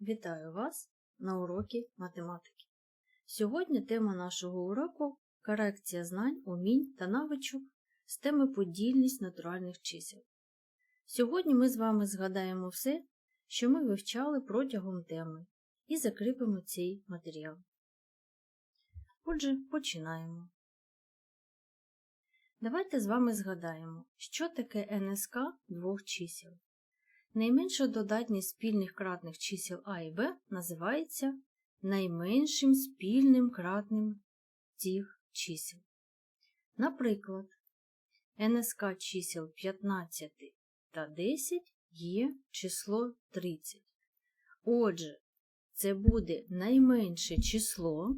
Вітаю вас на уроці математики. Сьогодні тема нашого уроку корекція знань, умінь та навичок з теми подільність натуральних чисел. Сьогодні ми з вами згадаємо все, що ми вивчали протягом теми, і закріпимо цей матеріал. Отже, починаємо. Давайте з вами згадаємо, що таке НСК двох чисел. Найменша додатність спільних кратних чисел А і Б називається найменшим спільним кратним цих чисел. Наприклад, НСК чисел 15 та 10 є число 30. Отже, це буде найменше число,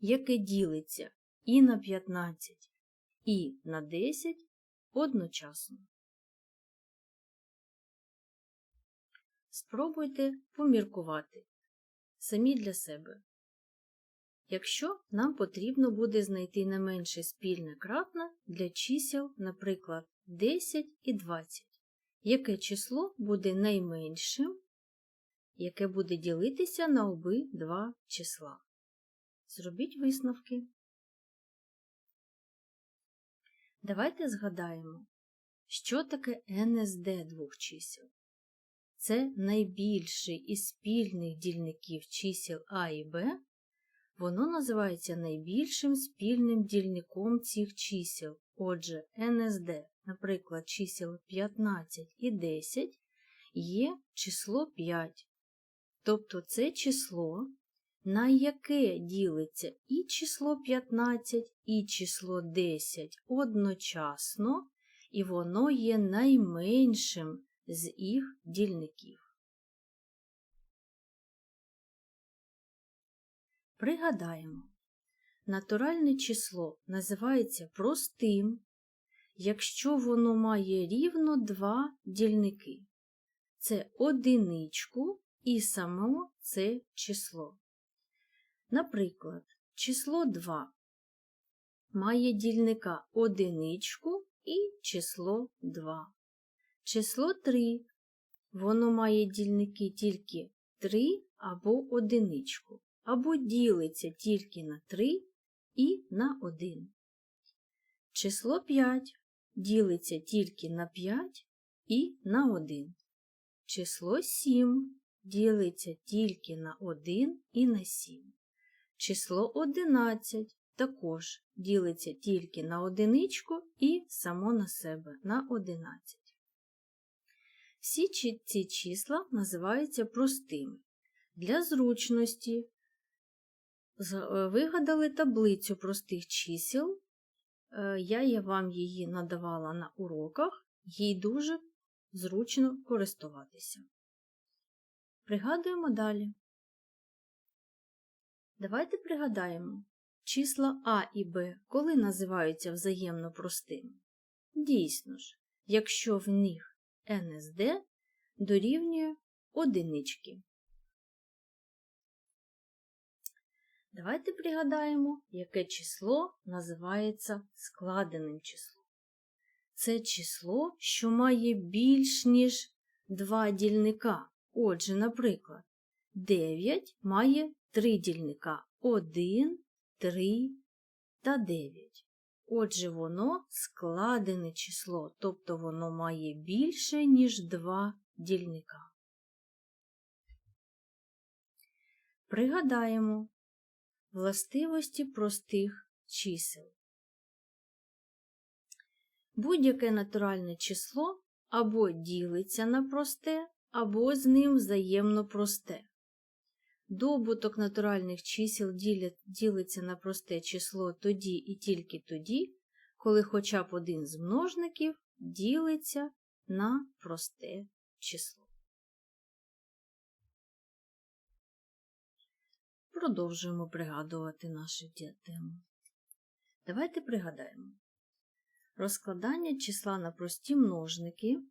яке ділиться і на 15, і на 10 одночасно. Спробуйте поміркувати самі для себе. Якщо нам потрібно буде знайти не менше спільне кратне для чисел, наприклад, 10 і 20, яке число буде найменшим, яке буде ділитися на оби два числа. Зробіть висновки. Давайте згадаємо, що таке НСД двох чисел. Це найбільший із спільних дільників чисел А і Б. Воно називається найбільшим спільним дільником цих чисел. Отже, НСД, наприклад, чисел 15 і 10 є число 5. Тобто це число, на яке ділиться і число 15, і число 10 одночасно, і воно є найменшим з їх дільників. Пригадаємо, натуральне число називається простим, якщо воно має рівно два дільники. Це одиничку і само це число. Наприклад, число 2 має дільника одиничку і число 2. Число 3. Воно має дільники тільки 3 або одиничку, або ділиться тільки на 3 і на 1. Число 5 ділиться тільки на 5 і на 1. Число 7 ділиться тільки на 1 і на 7. Число 11 також ділиться тільки на одиничку і само на себе на 11. Всі ці числа називаються простими. Для зручності вигадали таблицю простих чисел. Я вам її надавала на уроках, їй дуже зручно користуватися. Пригадуємо далі. Давайте пригадаємо, числа А і Б коли називаються взаємно простими. Дійсно ж, якщо в них НСД дорівнює одинички. Давайте пригадаємо, яке число називається складеним числом. Це число, що має більш ніж два дільника. Отже, наприклад, 9 має три дільника 1, 3 та 9. Отже, воно складене число, тобто воно має більше, ніж два дільника. Пригадаємо властивості простих чисел. Будь-яке натуральне число або ділиться на просте, або з ним взаємно просте. Добуток натуральних чисел ділиться на просте число тоді і тільки тоді, коли хоча б один з множників ділиться на просте число. Продовжуємо пригадувати нашу тему. Давайте пригадаємо. Розкладання числа на прості множники.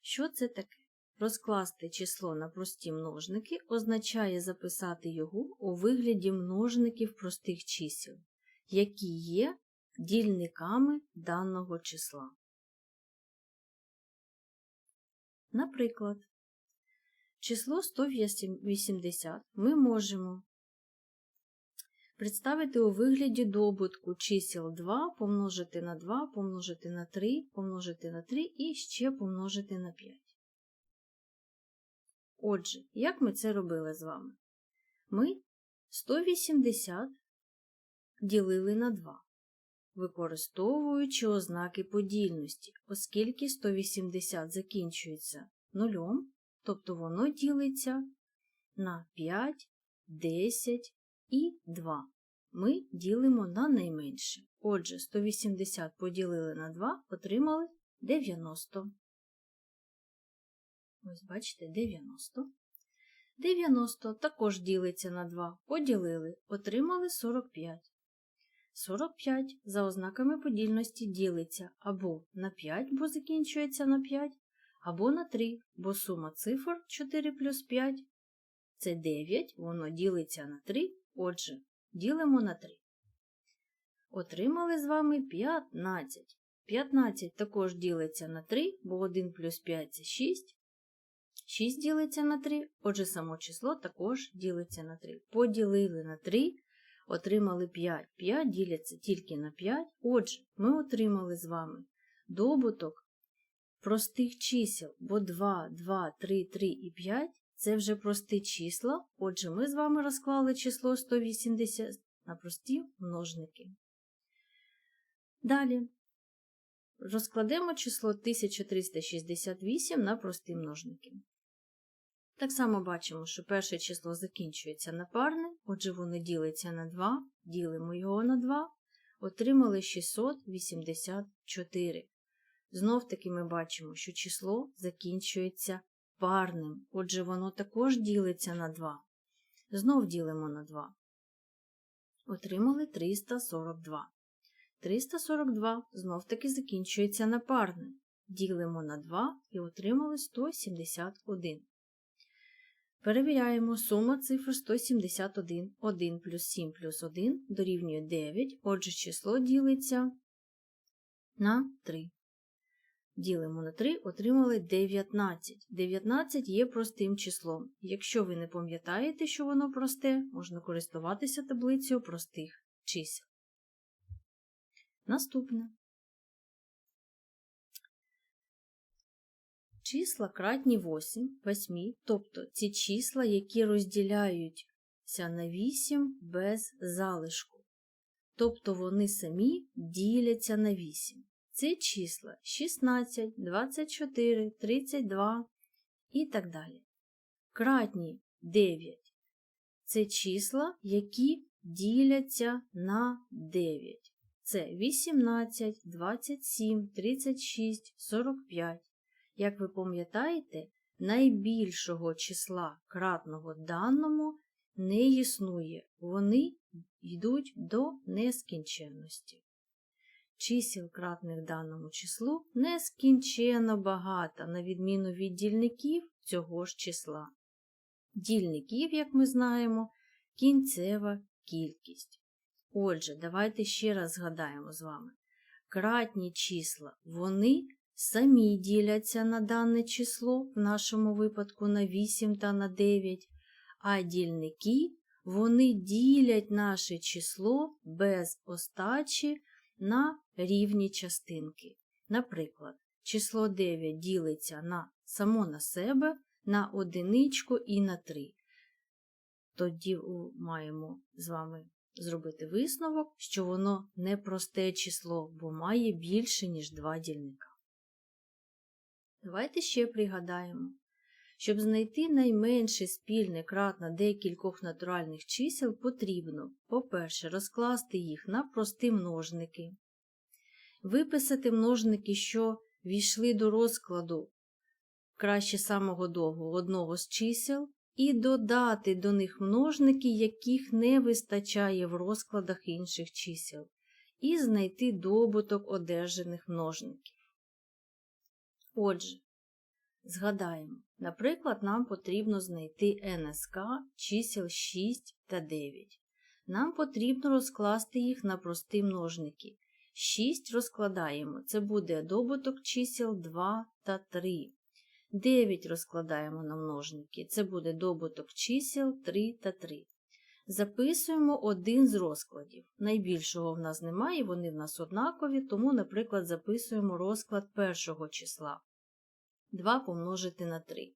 Що це таке? Розкласти число на прості множники означає записати його у вигляді множників простих чисел, які є дільниками даного числа. Наприклад, число 180 ми можемо представити у вигляді добутку чисел 2 помножити на 2, помножити на 3, помножити на 3 і ще помножити на 5. Отже, як ми це робили з вами? Ми 180 ділили на 2, використовуючи ознаки подільності, оскільки 180 закінчується нулем, тобто воно ділиться на 5, 10 і 2. Ми ділимо на найменше. Отже, 180 поділили на 2, отримали 90. Ось, бачите, 90. 90 також ділиться на 2, поділили, отримали 45. 45 за ознаками подільності ділиться або на 5, бо закінчується на 5, або на 3, бо сума цифр 4 плюс 5 це 9, воно ділиться на 3, отже, ділимо на 3. Отримали з вами 15. 15 також ділиться на 3, бо 1 плюс 5 це 6. 6 ділиться на 3, отже, само число також ділиться на 3. Поділили на 3, отримали 5. 5 діляться тільки на 5. Отже, ми отримали з вами добуток простих чисел, бо 2, 2, 3, 3 і 5 це вже прості числа. Отже, ми з вами розклали число 180 на прості множники. Далі розкладемо число 1368 на прості множники. Так само бачимо, що перше число закінчується на парне, отже, воно ділиться на 2, ділимо його на 2, отримали 684. Знов таки ми бачимо, що число закінчується парним, отже, воно також ділиться на 2. Знов ділимо на 2. Отримали 342. 342 знов таки закінчується на парне. Ділимо на 2 і отримали 171. Перевіряємо сума цифр 171. 1 плюс 7 плюс 1 дорівнює 9, отже, число ділиться на 3. Ділимо на 3, отримали 19. 19 є простим числом. Якщо ви не пам'ятаєте, що воно просте, можна користуватися таблицею простих чисел. Наступне. Числа кратні 8, 8, тобто ці числа, які розділяються на 8 без залишку. Тобто вони самі діляться на 8. Це числа 16, 24, 32 і так далі. Кратні 9 це числа, які діляться на 9. Це 18, 27, 36, 45. Як ви пам'ятаєте, найбільшого числа кратного даному не існує, вони йдуть до нескінченності. Чисел кратних даному числу нескінченно багато, на відміну від дільників цього ж числа. Дільників, як ми знаємо, кінцева кількість. Отже, давайте ще раз згадаємо з вами. Кратні числа, вони самі діляться на дане число, в нашому випадку на 8 та на 9, а дільники вони ділять наше число без остачі на рівні частинки. Наприклад, число 9 ділиться на само на себе, на одиничку і на 3. Тоді маємо з вами зробити висновок, що воно не просте число, бо має більше, ніж два дільника. Давайте ще пригадаємо. Щоб знайти найменше спільне кратне декількох натуральних чисел, потрібно, по-перше, розкласти їх на прості множники, виписати множники, що війшли до розкладу краще самого довгого одного з чисел, і додати до них множники, яких не вистачає в розкладах інших чисел, і знайти добуток одержаних множників. Отже, згадаємо, наприклад, нам потрібно знайти НСК чисел 6 та 9. Нам потрібно розкласти їх на прості множники. 6 розкладаємо, це буде добуток чисел 2 та 3. 9 розкладаємо на множники. Це буде добуток чисел 3 та 3. Записуємо один з розкладів. Найбільшого в нас немає, вони в нас однакові, тому, наприклад, записуємо розклад першого числа. 2 помножити на 3.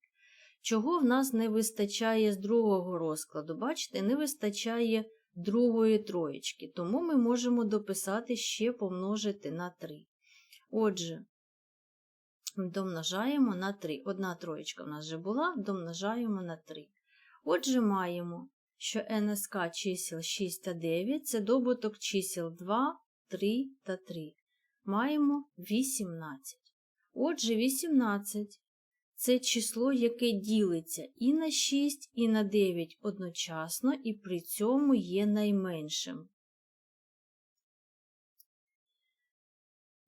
Чого в нас не вистачає з другого розкладу? Бачите, не вистачає другої троєчки, тому ми можемо дописати ще помножити на 3. Отже, домножаємо на 3. Одна троєчка в нас вже була, домножаємо на 3. Отже, маємо, що НСК чисел 6 та 9 це добуток чисел 2, 3 та 3. Маємо 18. Отже, 18 це число, яке ділиться і на 6, і на 9 одночасно, і при цьому є найменшим.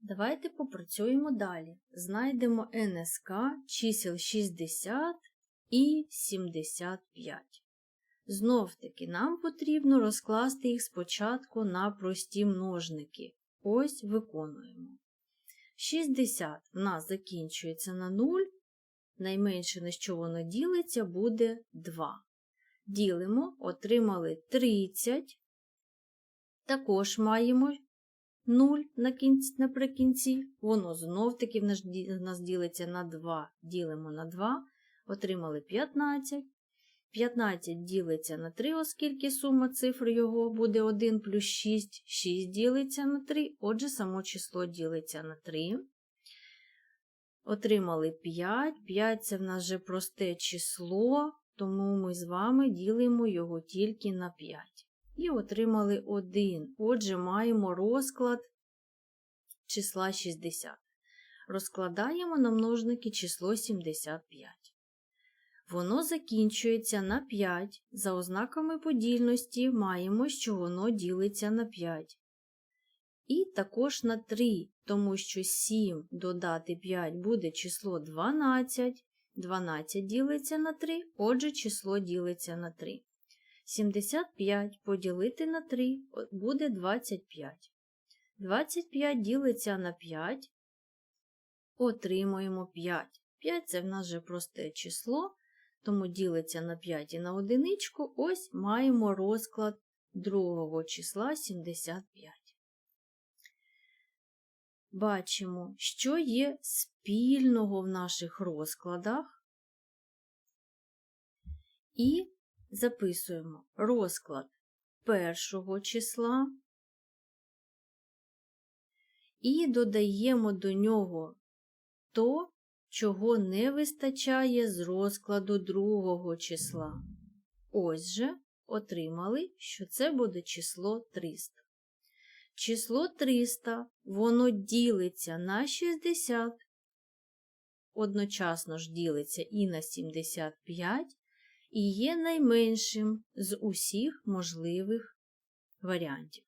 Давайте попрацюємо далі. Знайдемо НСК чисел 60 і 75. Знов-таки нам потрібно розкласти їх спочатку на прості множники. Ось виконуємо. 60 в нас закінчується на 0, найменше на що воно ділиться, буде 2. Ділимо, отримали 30. Також маємо 0 на кінці, наприкінці. Воно знов-таки в нас ділиться на 2. Ділимо на 2, отримали 15. 15 ділиться на 3, оскільки сума цифр його буде 1 плюс 6, 6 ділиться на 3, отже, само число ділиться на 3. Отримали 5. 5 це в нас вже просте число, тому ми з вами ділимо його тільки на 5. І отримали 1. Отже, маємо розклад числа 60. Розкладаємо на множники число 75. Воно закінчується на 5. За ознаками подільності маємо, що воно ділиться на 5. І також на 3, тому що 7 додати 5 буде число 12. 12 ділиться на 3, отже, число ділиться на 3. 75 поділити на 3 буде 25. 25 ділиться на 5, отримуємо 5. 5 це в нас вже просте число, тому ділиться на 5 і на одиничку, ось маємо розклад другого числа 75. Бачимо, що є спільного в наших розкладах. І записуємо розклад першого числа і додаємо до нього то, чого не вистачає з розкладу другого числа. Ось же отримали, що це буде число 300. Число 300, воно ділиться на 60, одночасно ж ділиться і на 75, і є найменшим з усіх можливих варіантів.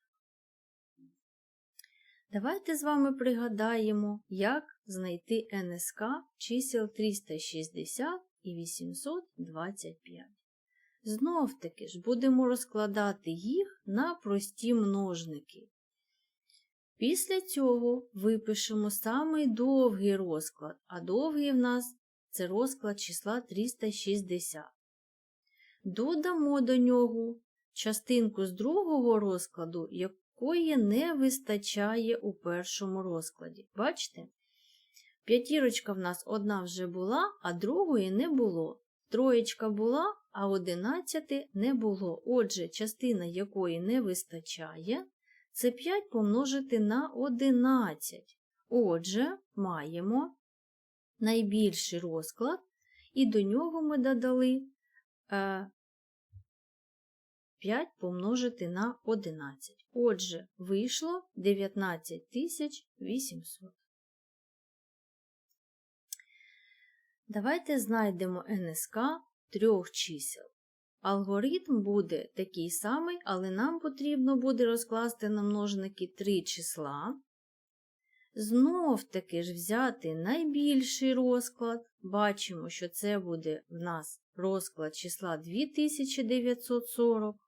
Давайте з вами пригадаємо, як знайти НСК чисел 360 і 825. Знов таки ж будемо розкладати їх на прості множники. Після цього випишемо самий довгий розклад, а довгий в нас це розклад числа 360. Додамо до нього частинку з другого розкладу, якої не вистачає у першому розкладі. Бачите? П'ятірочка в нас одна вже була, а другої не було. Троєчка була, а одинадцяти не було. Отже, частина якої не вистачає, це 5 помножити на 11. Отже, маємо найбільший розклад, і до нього ми додали 5 е, помножити на 11. Отже, вийшло 19800. Давайте знайдемо НСК трьох чисел. Алгоритм буде такий самий, але нам потрібно буде розкласти на множники три числа. Знов таки ж взяти найбільший розклад. Бачимо, що це буде в нас розклад числа 2940.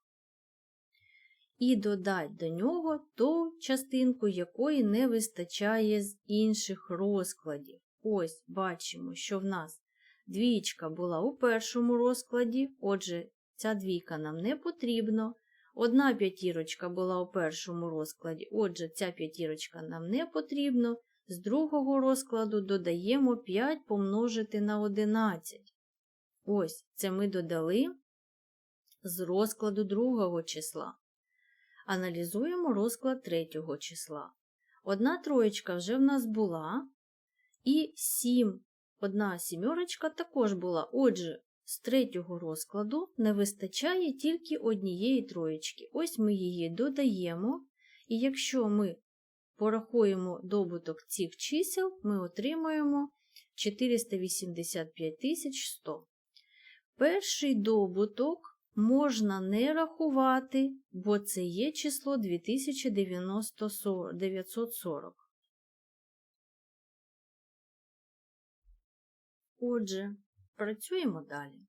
І додати до нього ту частинку, якої не вистачає з інших розкладів. Ось бачимо, що в нас Двічка була у першому розкладі, отже, ця двійка нам не потрібна. Одна п'ятірочка була у першому розкладі, отже, ця п'ятірочка нам не потрібна. З другого розкладу додаємо 5 помножити на 11. Ось це ми додали з розкладу другого числа. Аналізуємо розклад третього числа. Одна троєчка вже в нас була, і 7, одна сімерочка також була. Отже, з третього розкладу не вистачає тільки однієї троєчки. Ось ми її додаємо, і якщо ми порахуємо добуток цих чисел, ми отримуємо 485 100. Перший добуток можна не рахувати, бо це є число 2940. Отже, працюємо далі.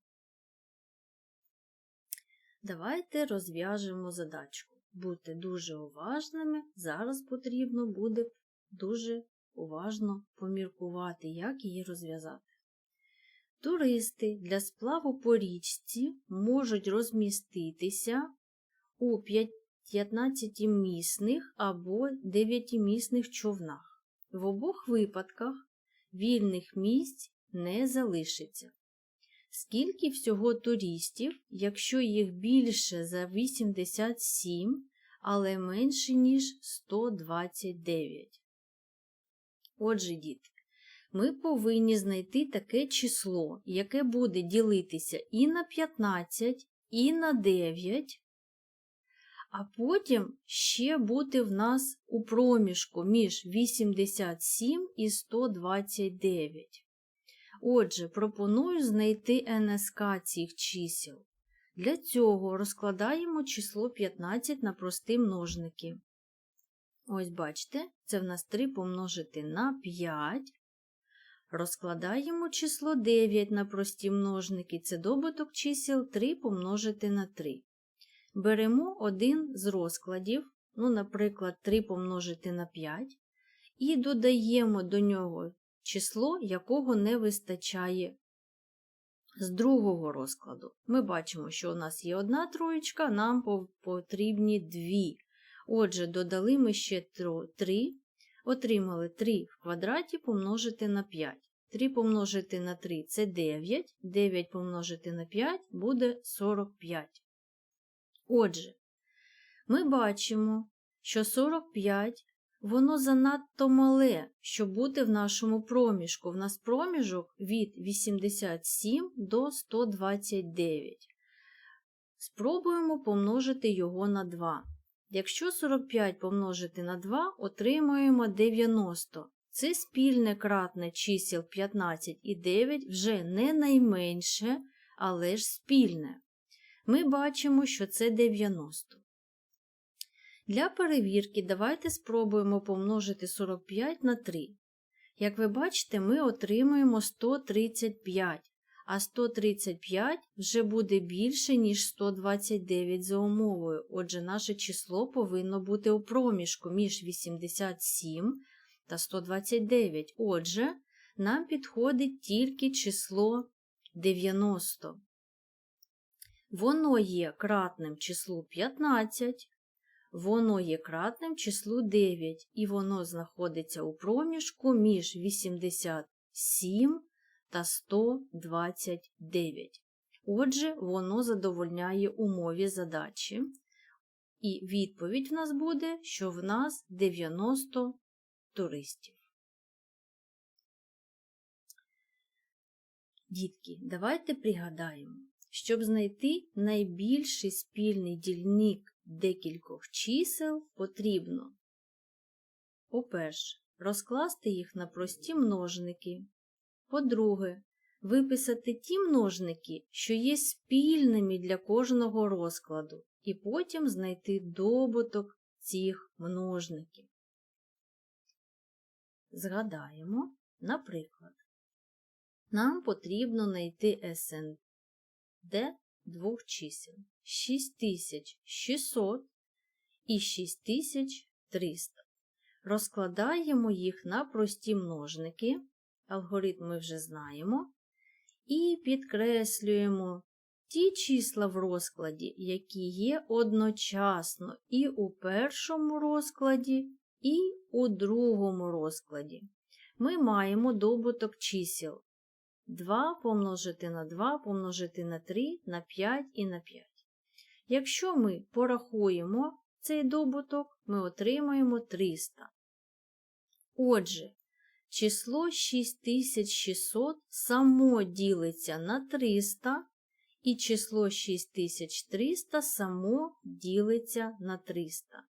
Давайте розв'яжемо задачку. Будьте дуже уважними, зараз потрібно буде дуже уважно поміркувати, як її розв'язати. Туристи для сплаву по річці можуть розміститися у 15-місних або 9-місних човнах. В обох випадках вільних місць не залишиться. Скільки всього туристів, якщо їх більше за 87, але менше, ніж 129? Отже, діти, ми повинні знайти таке число, яке буде ділитися і на 15, і на 9, а потім ще бути в нас у проміжку між 87 і 129. Отже, пропоную знайти НСК цих чисел. Для цього розкладаємо число 15 на прості множники. Ось бачите, це в нас 3 помножити на 5. Розкладаємо число 9 на прості множники. Це добуток чисел 3 помножити на 3. Беремо один з розкладів, ну, наприклад, 3 помножити на 5, і додаємо до нього число, якого не вистачає з другого розкладу. Ми бачимо, що у нас є одна троєчка, нам потрібні дві. Отже, додали ми ще 3, отримали 3 в квадраті помножити на 5. 3 помножити на 3 це 9, 9 помножити на 5 буде 45. Отже, ми бачимо, що 45 воно занадто мале, щоб бути в нашому проміжку. В нас проміжок від 87 до 129. Спробуємо помножити його на 2. Якщо 45 помножити на 2, отримуємо 90. Це спільне кратне чисел 15 і 9 вже не найменше, але ж спільне. Ми бачимо, що це 90. Для перевірки давайте спробуємо помножити 45 на 3. Як ви бачите, ми отримуємо 135, а 135 вже буде більше, ніж 129 за умовою. Отже, наше число повинно бути у проміжку між 87 та 129. Отже, нам підходить тільки число 90. Воно є кратним числу 15. Воно є кратним числу 9, і воно знаходиться у проміжку між 87 та 129. Отже, воно задовольняє умові задачі. І відповідь в нас буде, що в нас 90 туристів. Дітки, давайте пригадаємо, щоб знайти найбільший спільний дільник декількох чисел потрібно, по-перше, розкласти їх на прості множники. По-друге, виписати ті множники, що є спільними для кожного розкладу, і потім знайти добуток цих множників. Згадаємо, наприклад, нам потрібно знайти СНД двох чисел 6600 і 6300. Розкладаємо їх на прості множники, алгоритм ми вже знаємо, і підкреслюємо ті числа в розкладі, які є одночасно і у першому розкладі, і у другому розкладі. Ми маємо добуток чисел 2 помножити на 2 помножити на 3, на 5 і на 5. Якщо ми порахуємо цей добуток, ми отримаємо 300. Отже, число 6600 само ділиться на 300, і число 6300 само ділиться на 300.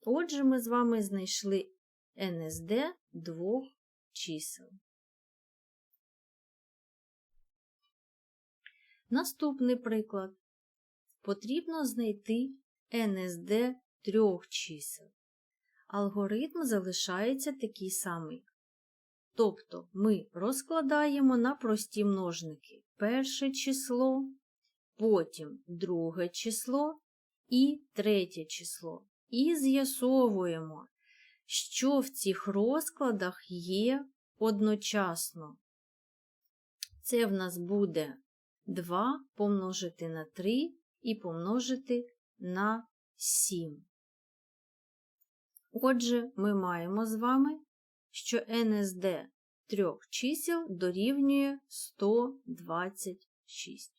Отже, ми з вами знайшли НСД двох чисел. Наступний приклад. Потрібно знайти НСД трьох чисел. Алгоритм залишається такий самий. Тобто ми розкладаємо на прості множники перше число, потім друге число і третє число. І з'ясовуємо, що в цих розкладах є одночасно. Це в нас буде 2 помножити на 3 і помножити на 7. Отже, ми маємо з вами, що НСД трьох чисел дорівнює 126.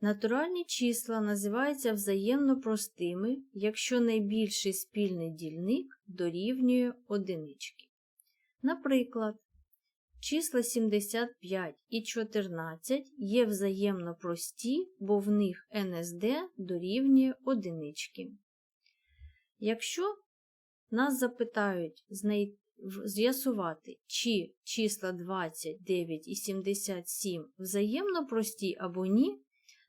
Натуральні числа називаються взаємно простими, якщо найбільший спільний дільник дорівнює одинички. Наприклад, числа 75 і 14 є взаємно прості, бо в них НСД дорівнює одинички. Якщо нас запитають з'ясувати, чи числа 29 і 77 взаємно прості або ні,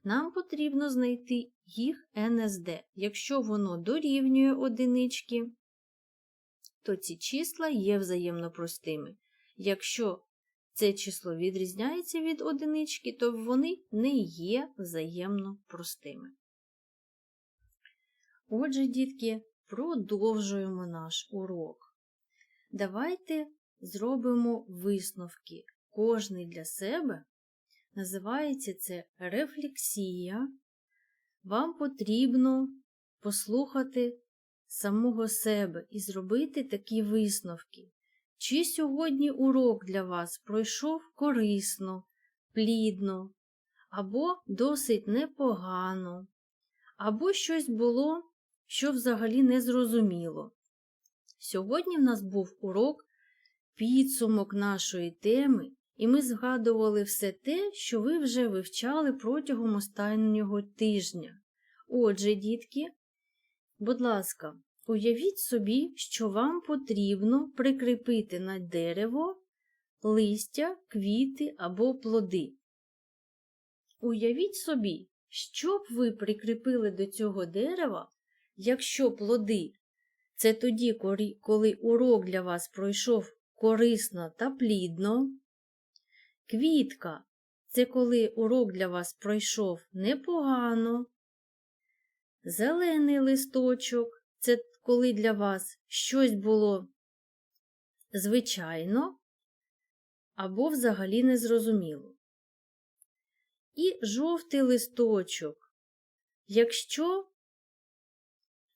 нам потрібно знайти їх НСД. Якщо воно дорівнює одинички, то ці числа є взаємно простими. Якщо це число відрізняється від одинички, то вони не є взаємно простими. Отже, дітки, продовжуємо наш урок. Давайте зробимо висновки. Кожний для себе Називається це рефлексія. Вам потрібно послухати самого себе і зробити такі висновки. Чи сьогодні урок для вас пройшов корисно, плідно, або досить непогано, або щось було, що взагалі не зрозуміло. Сьогодні в нас був урок підсумок нашої теми і ми згадували все те, що ви вже вивчали протягом останнього тижня. Отже, дітки, будь ласка, уявіть собі, що вам потрібно прикріпити на дерево листя, квіти або плоди. Уявіть собі, що б ви прикріпили до цього дерева, якщо плоди це тоді, коли урок для вас пройшов корисно та плідно. Квітка це коли урок для вас пройшов непогано. Зелений листочок це коли для вас щось було звичайно або взагалі незрозуміло. І жовтий листочок, якщо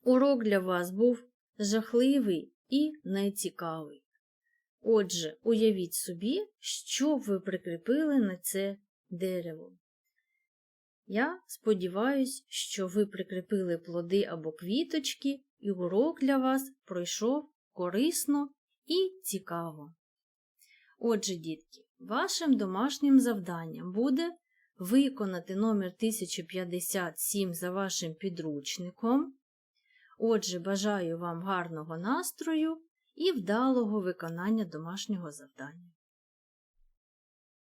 урок для вас був жахливий і нецікавий. Отже, уявіть собі, що ви прикріпили на це дерево. Я сподіваюся, що ви прикріпили плоди або квіточки, і урок для вас пройшов корисно і цікаво. Отже, дітки, вашим домашнім завданням буде виконати номер 1057 за вашим підручником. Отже, бажаю вам гарного настрою і вдалого виконання домашнього завдання.